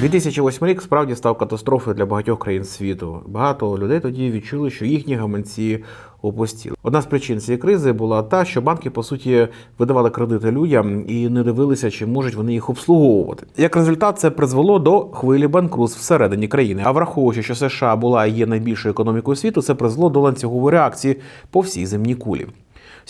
2008 рік справді став катастрофою для багатьох країн світу. Багато людей тоді відчули, що їхні гаманці опустіли. Одна з причин цієї кризи була та, що банки по суті видавали кредити людям і не дивилися, чи можуть вони їх обслуговувати. Як результат, це призвело до хвилі банкрутств всередині країни. А враховуючи, що США була і є найбільшою економікою світу, це призвело до ланцюгової реакції по всій земній кулі.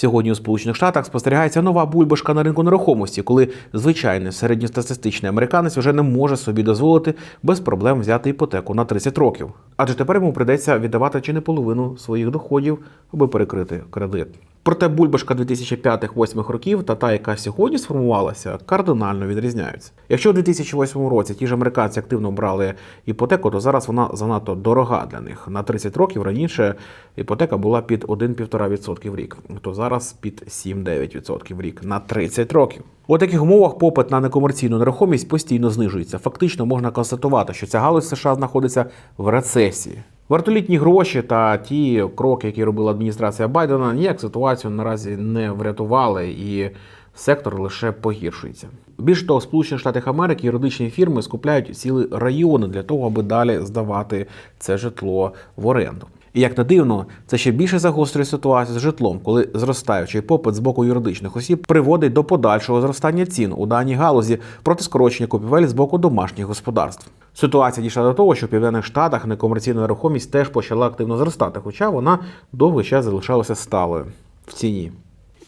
Сьогодні у Сполучених Штатах спостерігається нова бульбашка на ринку нерухомості, коли звичайний середньостатистичний американець вже не може собі дозволити без проблем взяти іпотеку на 30 років. Адже тепер йому прийдеться віддавати чи не половину своїх доходів, аби перекрити кредит. Проте бульбашка 2005-2008 років та та, яка сьогодні сформувалася, кардинально відрізняються. Якщо у 2008 році ті ж американці активно брали іпотеку, то зараз вона занадто дорога для них. На 30 років раніше іпотека була під 1,5% в рік, то зараз під 7-9% в рік на 30 років. У таких умовах попит на некомерційну нерухомість постійно знижується. Фактично можна констатувати, що ця галузь США знаходиться в рецесії. Вартолітні гроші та ті кроки, які робила адміністрація Байдена, ніяк ситуацію наразі не врятували, і сектор лише погіршується. Більш того, Сполучені Штати Америки юридичні фірми скупляють цілі райони для того, аби далі здавати це житло в оренду. І як не дивно, це ще більше загострює ситуацію з житлом, коли зростаючий попит з боку юридичних осіб приводить до подальшого зростання цін у даній галузі проти скорочення купівель з боку домашніх господарств. Ситуація дійшла до того, що в південних штатах некомерційна нерухомість теж почала активно зростати, хоча вона довгий час залишалася сталою в ціні.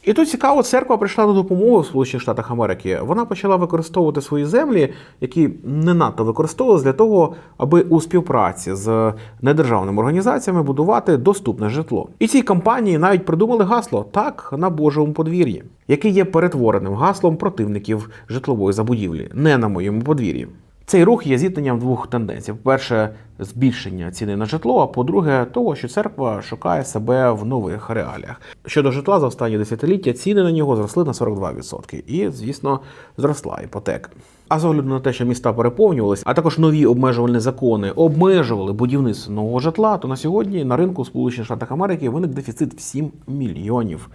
І тут цікаво, церква прийшла на допомогу в Сполучених Штатах Америки. Вона почала використовувати свої землі, які не надто використовувалися для того, аби у співпраці з недержавними організаціями будувати доступне житло. І цій кампанії навіть придумали гасло так на Божому подвір'ї, яке є перетвореним гаслом противників житлової забудівлі, не на моєму подвір'ї. Цей рух є зіткненням двох тенденцій: по-перше, збільшення ціни на житло, а по-друге, того, що церква шукає себе в нових реаліях. Щодо житла за останні десятиліття ціни на нього зросли на 42%. І, звісно, зросла іпотека. А з огляду на те, що міста переповнювалися, а також нові обмежувальні закони обмежували будівництво нового житла, то на сьогодні на ринку Сполучених Штатів Америки виник дефіцит в 7 мільйонів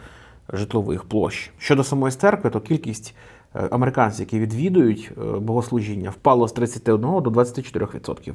житлових площ. Щодо самої церкви, то кількість американців, які відвідують е, богослужіння, впало з 31 до 24%.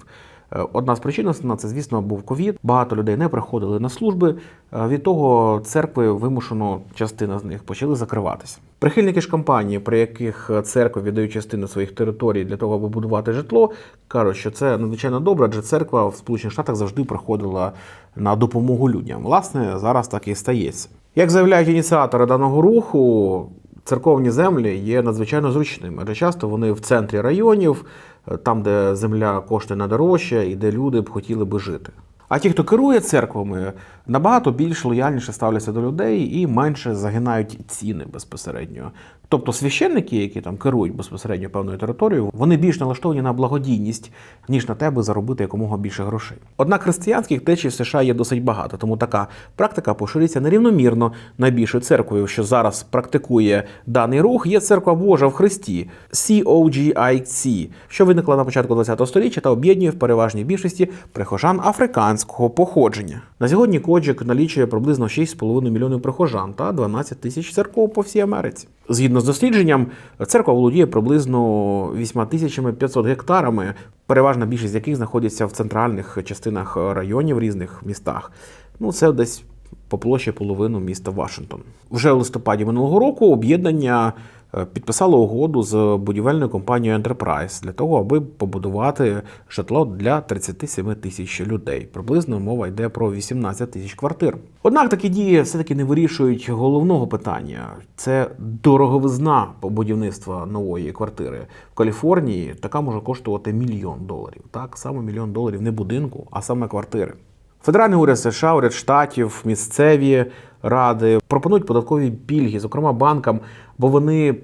Е, Одна з причин на це, звісно, був ковід. Багато людей не приходили на служби. Е, Від того церкви вимушено частина з них почали закриватися. Прихильники ж кампанії, при яких церкви віддають частину своїх територій для того, аби будувати житло, кажуть, що це надзвичайно добре, адже церква в Сполучених Штатах завжди приходила на допомогу людям. Власне, зараз так і стається. Як заявляють ініціатори даного руху, церковні землі є надзвичайно зручними, адже часто вони в центрі районів, е, там, де земля коштує найдорожче і де люди б хотіли би жити. А ті, хто керує церквами, набагато більш лояльніше ставляться до людей і менше загинають ціни безпосередньо. Тобто священники, які там керують безпосередньо певною територією, вони більш налаштовані на благодійність, ніж на те, аби заробити якомога більше грошей. Однак християнських течій в США є досить багато, тому така практика поширюється нерівномірно. Найбільшою церквою, що зараз практикує даний рух, є церква Божа в Христі COGIC, що виникла на початку ХХ століття та об'єднує в переважній більшості прихожан африканського походження. На сьогодні Коджик налічує приблизно 6,5 мільйонів прихожан та 12 тисяч церков по всій Америці. Згідно з дослідженням, церква володіє приблизно 8500 гектарами, переважна більшість яких знаходиться в центральних частинах районів в різних містах. Ну, це десь по площі половину міста Вашингтон. Вже в листопаді минулого року об'єднання е, підписало угоду з будівельною компанією Enterprise для того, аби побудувати житло для 37 тисяч людей. Приблизно мова йде про 18 тисяч квартир. Однак такі дії все-таки не вирішують головного питання: це дороговизна будівництва нової квартири. В Каліфорнії така може коштувати мільйон доларів. Так саме мільйон доларів не будинку, а саме квартири. Федеральний уряд США, уряд штатів, місцеві ради пропонують податкові пільги, зокрема банкам, бо вони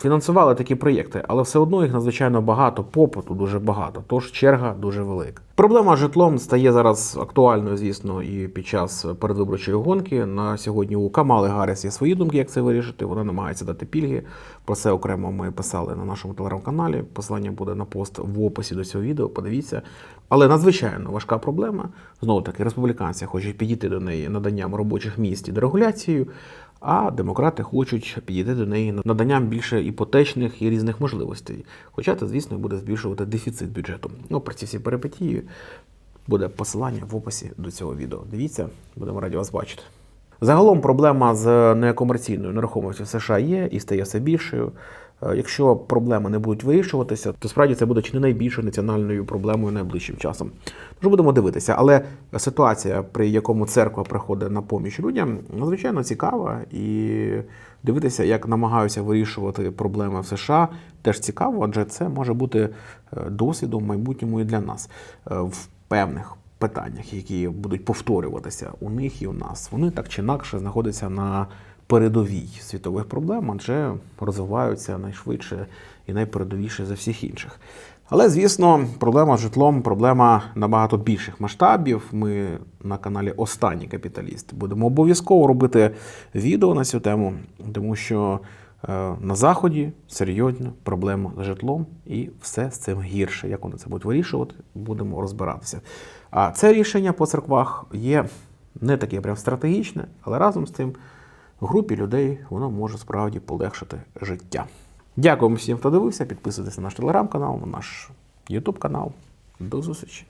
фінансували такі проєкти, але все одно їх надзвичайно багато, попиту дуже багато, тож черга дуже велика. Проблема з житлом стає зараз актуальною, звісно, і під час передвиборчої гонки. На сьогодні у Камали Гарріс є свої думки, як це вирішити. Вона намагається дати пільги. Про це окремо ми писали на нашому телеграм-каналі. Посилання буде на пост в описі до цього відео. Подивіться. Але надзвичайно важка проблема. Знову таки, республіканці хочуть підійти до неї наданням робочих місць і дерегуляцією. А демократи хочуть підійти до неї наданням більше іпотечних і різних можливостей. Хоча це, звісно, буде збільшувати дефіцит бюджету. Ну, про ці всі перипетії буде посилання в описі до цього відео. Дивіться, будемо раді вас бачити. Загалом проблема з некомерційною нерухомістю США є і стає все більшою. Е, Якщо проблеми не будуть вирішуватися, то справді це буде чи не найбільшою національною проблемою найближчим часом. Тож будемо дивитися. Але ситуація, при якому церква приходить на поміч людям, надзвичайно цікава і дивитися, як намагаються вирішувати проблеми в США, теж цікаво, адже це може бути е, досвідом майбутньому і для нас Е, в певних питаннях, які будуть повторюватися у них і у нас. Вони так чи інакше знаходяться на передовій світових проблем, адже розвиваються найшвидше і найпередовіше за всіх інших. Але, звісно, проблема з житлом проблема набагато більших масштабів. Ми на каналі Останній капіталіст будемо обов'язково робити відео на цю тему, тому що е, на заході серйозна проблема з житлом, і все з цим гірше. Як вони це будуть вирішувати, будемо розбиратися. А це рішення по церквах є не таке прям стратегічне, але разом з тим групі людей воно може справді полегшити життя. Дякуємо всім, хто дивився. Підписуйтесь на наш телеграм-канал, на наш Ютуб канал. До зустрічі!